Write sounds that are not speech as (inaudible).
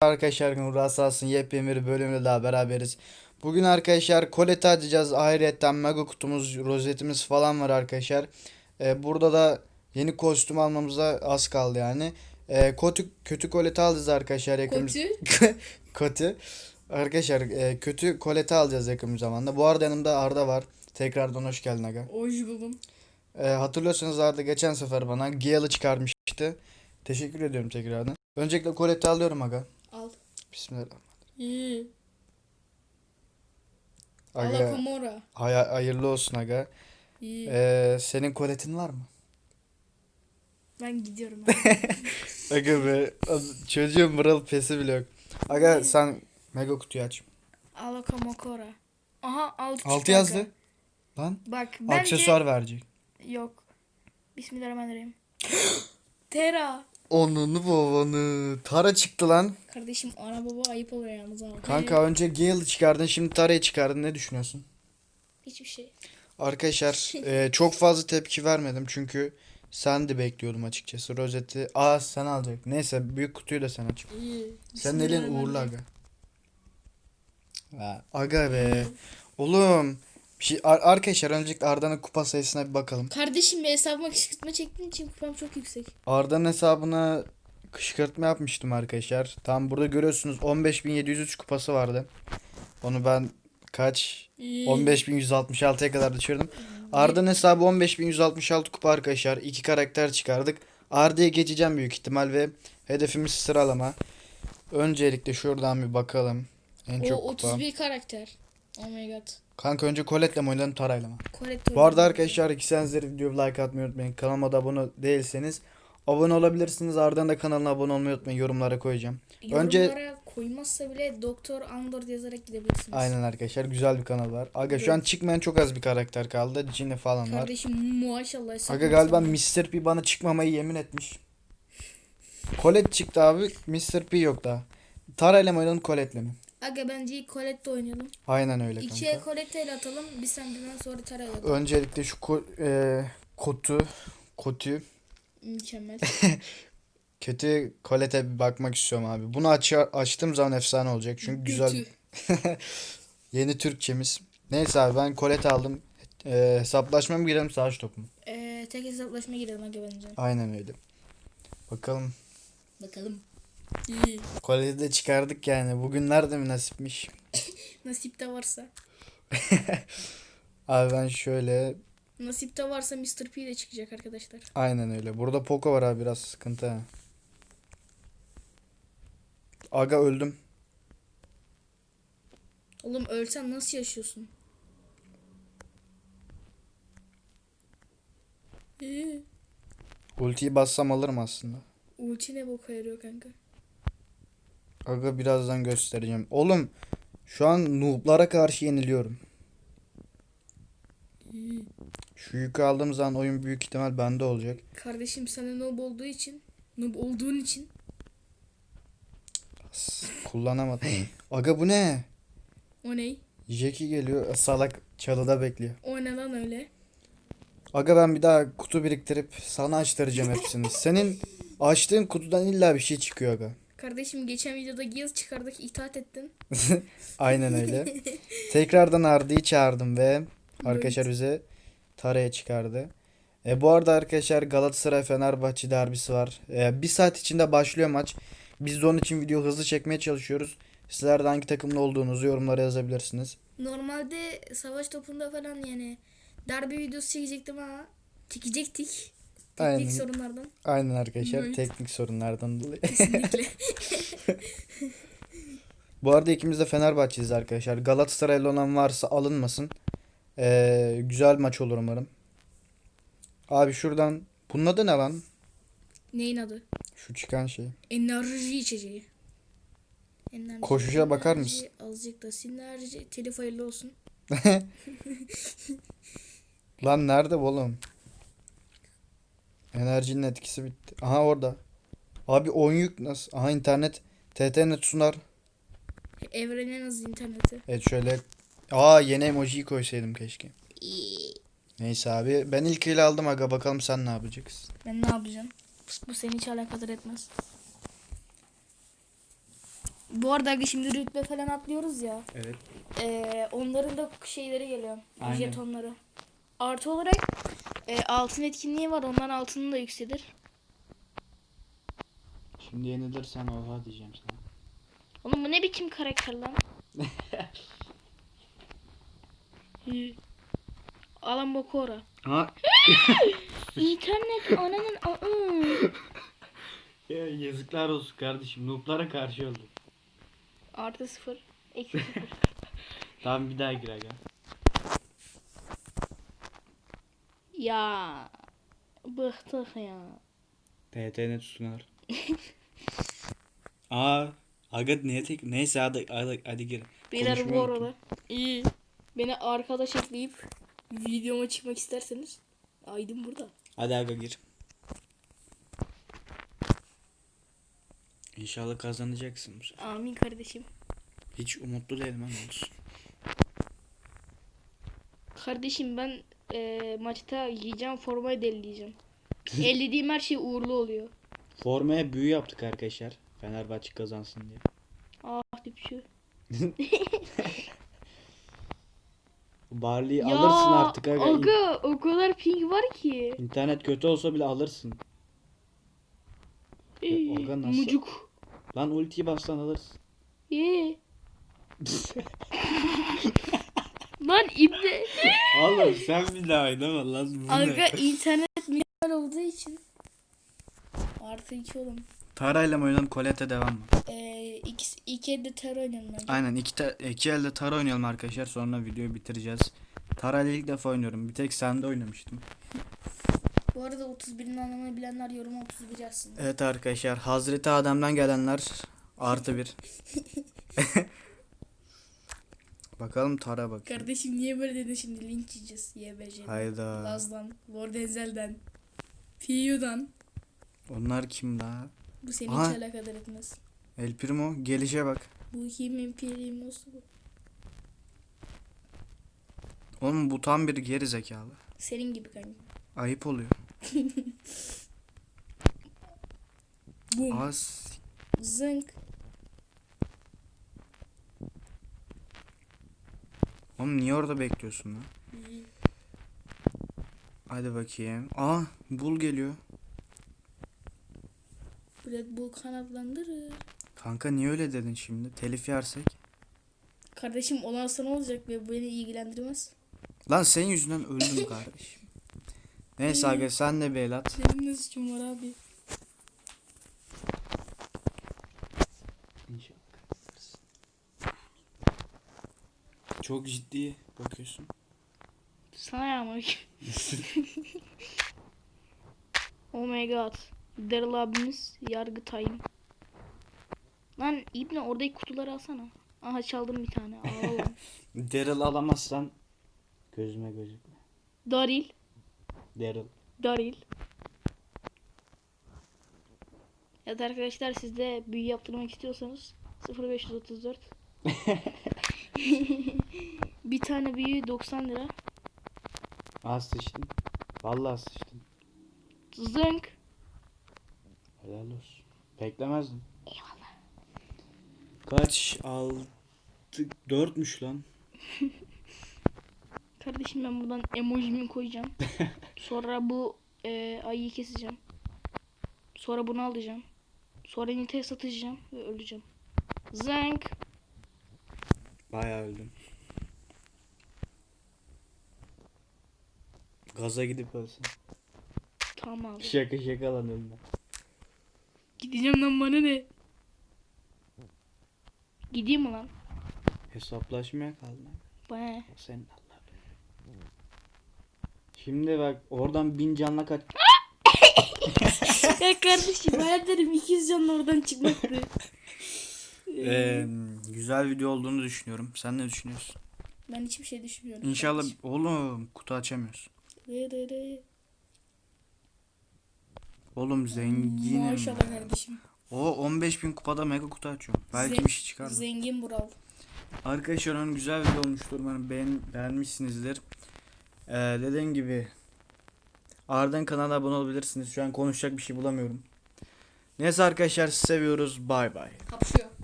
Arkadaşlar Nur Asas'ın yepyeni bir bölümüyle daha beraberiz. Bugün arkadaşlar koleti açacağız. Ayrıyetten mega kutumuz, rozetimiz falan var arkadaşlar. Ee, burada da yeni kostüm almamıza az kaldı yani. Ee, kötü, kötü koleti alacağız arkadaşlar yakın Kötü. (laughs) kötü. Arkadaşlar e, kötü koleti alacağız yakın bir zamanda. Bu arada yanımda Arda var. Tekrardan hoş geldin aga. Hoş buldum. Ee, hatırlıyorsanız Arda geçen sefer bana Gale'ı çıkarmıştı. Teşekkür ediyorum tekrardan. Öncelikle koleti alıyorum aga. Al. Bismillah. İyi. Aga, Alakamora. hay- hayırlı olsun aga. İyi. Ee, senin koletin var mı? Ben gidiyorum. (laughs) Aga be çocuğun mırıl pesi bile yok. Aga sen mega kutuyu aç. Alakamokora. Aha 6 Altı yazdı. Lan Bak bence aksesuar verecek. yok. Bismillahirrahmanirrahim. (gasps) Tera. Onunu babanı. Tara çıktı lan. Kardeşim ana baba ayıp oluyor yalnız ama. Kanka önce Gale'ı çıkardın şimdi Tara'yı çıkardın ne düşünüyorsun? Hiçbir şey. Arkadaşlar (laughs) e, çok fazla tepki vermedim çünkü sen de bekliyordum açıkçası. Rozeti aa sen alacak. Neyse büyük kutuyu da sen aç. İyi. Senin elin uğurlu aga. Ha, Aga be. Oğlum. Bir şey, ar- arkadaşlar öncelikle Arda'nın kupa sayısına bir bakalım. Kardeşim bir hesabıma kışkırtma çektiğin için kupam çok yüksek. Arda'nın hesabına kışkırtma yapmıştım arkadaşlar. Tam burada görüyorsunuz 15.703 kupası vardı. Onu ben kaç? İyi. 15.166'ya kadar düşürdüm. Arda'nın hesabı 15.166 kupa arkadaşlar. İki karakter çıkardık. Arda'ya geçeceğim büyük ihtimal ve hedefimiz sıralama. Öncelikle şuradan bir bakalım. En O çok kupa. 31 karakter. Oh my god. Kanka önce Colette'le mi oynayalım Tara'yla mı? Colette Bu arada arkadaşlar ikiseniz videoya like atmayı unutmayın. Kanalıma da abone değilseniz abone olabilirsiniz. Arda'nın da kanalına abone olmayı unutmayın. Yorumlara koyacağım. Önce- Yorumlara koymazsa bile Doktor Andor yazarak gidebilirsiniz. Aynen arkadaşlar güzel bir kanal var. Aga şu an çıkmayan çok az bir karakter kaldı. Cini falan var. Kardeşim maşallah. Aga galiba. Mr. P bana çıkmamayı yemin etmiş. Colette çıktı abi. Mr. P yok daha. Tara ile mi oynayalım Colette'le mi? Aga bence ilk Colette oynayalım. Aynen öyle İkiye kanka. Colette ile atalım. Bir sendeden sonra Tara ile atalım. Öncelikle şu ko- e, kotu kotu Mükemmel. (laughs) kötü Colette'e bir bakmak istiyorum abi. Bunu aç açtığım zaman efsane olacak. Çünkü güzel (laughs) yeni Türkçemiz. Neyse abi ben Colette aldım. E, hesaplaşma mı girelim savaş topu mu? Ee, tek hesaplaşma girelim aga bence. Aynen öyle. Bakalım. Bakalım. İyi. Colette'i de çıkardık yani. Bugün nerede mi nasipmiş? (laughs) Nasipte varsa. (laughs) Abi ben şöyle Nasipte varsa Mr. P de çıkacak arkadaşlar. aynen öyle. Burada Poco var abi biraz sıkıntı ha. Aga öldüm. Oğlum ölsen nasıl yaşıyorsun? İyi. Ultiyi bassam alırım aslında. Ulti ne boka yarıyor kanka? Aga birazdan göstereceğim. Oğlum şu an noob'lara karşı yeniliyorum. Şu yükü aldığım zaman oyun büyük ihtimal bende olacak. Kardeşim sana noob olduğu için, noob olduğun için Kullanamadım. Aga bu ne? o ne? Jackie geliyor. Salak çalıda bekliyor. O ne lan öyle? Aga ben bir daha kutu biriktirip sana açtıracağım hepsini. Senin açtığın kutudan illa bir şey çıkıyor aga. Kardeşim geçen videoda Gears çıkardık itaat ettin. (laughs) Aynen öyle. Tekrardan Arda'yı çağırdım ve arkadaşlar Evet. bize Tara'ya çıkardı. E, bu arada arkadaşlar Galatasaray Fenerbahçe derbisi var. E, bir saat içinde başlıyor maç. Biz de onun için video hızlı çekmeye çalışıyoruz. Sizler de hangi takımda olduğunuzu yorumlara yazabilirsiniz. Normalde savaş topunda falan yani derbi videosu çekecektim ama çekecektik. Teknik Aynen. sorunlardan Aynen arkadaşlar Evet. teknik sorunlardan dolayı. kesinlikle. (laughs) Bu arada ikimiz de Fenerbahçeyiz arkadaşlar. Galatasaraylı olan varsa alınmasın. E, güzel maç olur umarım. Abi şuradan bunun adı ne lan? Neyin adı? Şu çıkan şey. Enerji içeceği. Enerji, Koşuşa bakar enerji, mısın? Azıcık da sinerji. Telif hayırlı olsun. (laughs) Lan nerede oğlum? Enerjinin etkisi bitti. Aha orada. Abi oyun yük nasıl? Aha internet. TTNet sunar. Evrenin az interneti. Evet şöyle. Aa yeni emojiyi koysaydım keşke. Neyse abi. Ben ilk ile aldım aga. Bakalım sen ne yapacaksın? Ben ne yapacağım? Bu seni hiç alakadar etmez. Bu arada aga şimdi rütbe falan atlıyoruz ya. Evet. Ee, onların da şeyleri geliyor. Aynen. Jetonları. Artı olarak e, altın etkinliği var. Onların altını da yükselir. Şimdi yenilirsen oha diyeceğim sana. Oğlum bu ne biçim karakter lan? (laughs) Hı. Alan Bokora. Ha (laughs) İnternet ananın aa. (laughs) ya yazıklar olsun kardeşim. Noob'lara karşı öldüm. Artı sıfır. Eksi sıfır. Tamam bir daha gir aga. Ya. Bıktık ya. TTN sunar. (laughs) Aa aga niye tek neyse hadi hadi, hadi gir. Beyler bu Konuşmayı arada iyi. Beni arkadaş ekleyip videoma çıkmak isterseniz Aydın burada. Hadi aga gir. İnşallah kazanacaksın bu sefer. Amin kardeşim. Hiç umutlu değilim ama olsun. Kardeşim ben e, maçta giyeceğim formayı delileyeceğim. Ellediğim her şey uğurlu oluyor. Formaya büyü yaptık arkadaşlar. Fenerbahçe kazansın diye. Ah dipçü. (laughs) Barley'i alırsın artık aga. Aga o kadar ping var ki. İnternet kötü olsa bile alırsın. Ee, aga nasıl? Mucuk. Lan ultiyi bassan alırsın. Ye. (laughs) Lan ibne. Oğlum sen bir daha oynama lan. Bu Aga internet mükemmel olduğu için. Artı iki oğlum. Tarayla mı oynayalım Colette devam mı? Ee, iki, iki elde ter oynayalım bence. Aynen iki, te- iki elde Tara oynayalım arkadaşlar sonra videoyu bitireceğiz. Tarayla ilk defa oynuyorum. Bir tek sende oynamıştım. (laughs) Bu arada 31'in anlamını bilenler yoruma 31 yazsın. Evet arkadaşlar Hazreti Adem'den gelenler artı bir. (laughs) Bakalım Tara bak. Kardeşim niye böyle dedin şimdi linç yiyeceğiz YBC'den. Hayda. Laz'dan, Vordenzel'den, Fiyu'dan. Onlar kim daha? Bu seni Aha. hiç alakadar etmez. El Primo gelişe bak. Bu kimin primosu bu? Oğlum bu tam bir geri zekalı. Senin gibi kanka. Ayıp oluyor. (laughs) Bum. Az. Zınk. Oğlum niye orada bekliyorsun lan? Hadi bakayım. Aa bul geliyor. Red Bull kanatlandırır. Kanka niye öyle dedin şimdi? Telif yersek. Kardeşim olan sana olacak ve bu beni ilgilendirmez. Lan senin yüzünden öldüm kardeşim. (laughs) Neyse aga sen de bir el at. Senin ne suçun var abi? Çok ciddi bakıyorsun. Sana yağmur. (laughs) oh my god. Daryl abimiz yargı time. Lan İbne oradaki kutuları alsana. Aha çaldım bir tane. (laughs) Al lan. Daryl alamazsan gözüme gözükme. Daril. Daryl. Daril. Evet arkadaşlar siz de büyü yaptırmak istiyorsanız 0534 (laughs) (laughs) bir tane büyü 90 lira. Az sıçtın. Vallahi sıçtın. Zınk. Helal olsun. Beklemezdim. Eyvallah. Kaç aldık? Dörtmüş lan. (laughs) Kardeşim ben buradan emojimi koyacağım. (laughs) Sonra bu e, ayıyı keseceğim. Sonra bunu alacağım. Sonra Nita'ya satacağım ve öleceğim. Zank. Bayağı öldüm. Gaza gidip ölsün. Tamam abi. Şaka şaka lan ölme. Gideceğim lan bana ne? Gideyim mi lan? Hesaplaşmaya kaldın. Bana senin Allah Şimdi bak oradan bin canla kaç. (laughs) ya kardeşim hayallerim 200 canlı oradan çıkmaktı. (laughs) Ee, güzel video olduğunu düşünüyorum. Sen ne düşünüyorsun? Ben hiçbir şey düşünmüyorum. İnşallah kardeşim. oğlum kutu açamıyoruz. Re re re. Oğlum zenginim. Maşallah kardeşim. O 15 bin kupada mega kutu açıyor. Belki Zen- bir şey çıkar. Zengin Bural. Arkadaşlar onun güzel video olmuştur. Umarım beğen, beğenmişsinizdir. Ee, dediğim gibi Arden kanalına abone olabilirsiniz. Şu an konuşacak bir şey bulamıyorum. Neyse arkadaşlar sizi seviyoruz. Bay bay.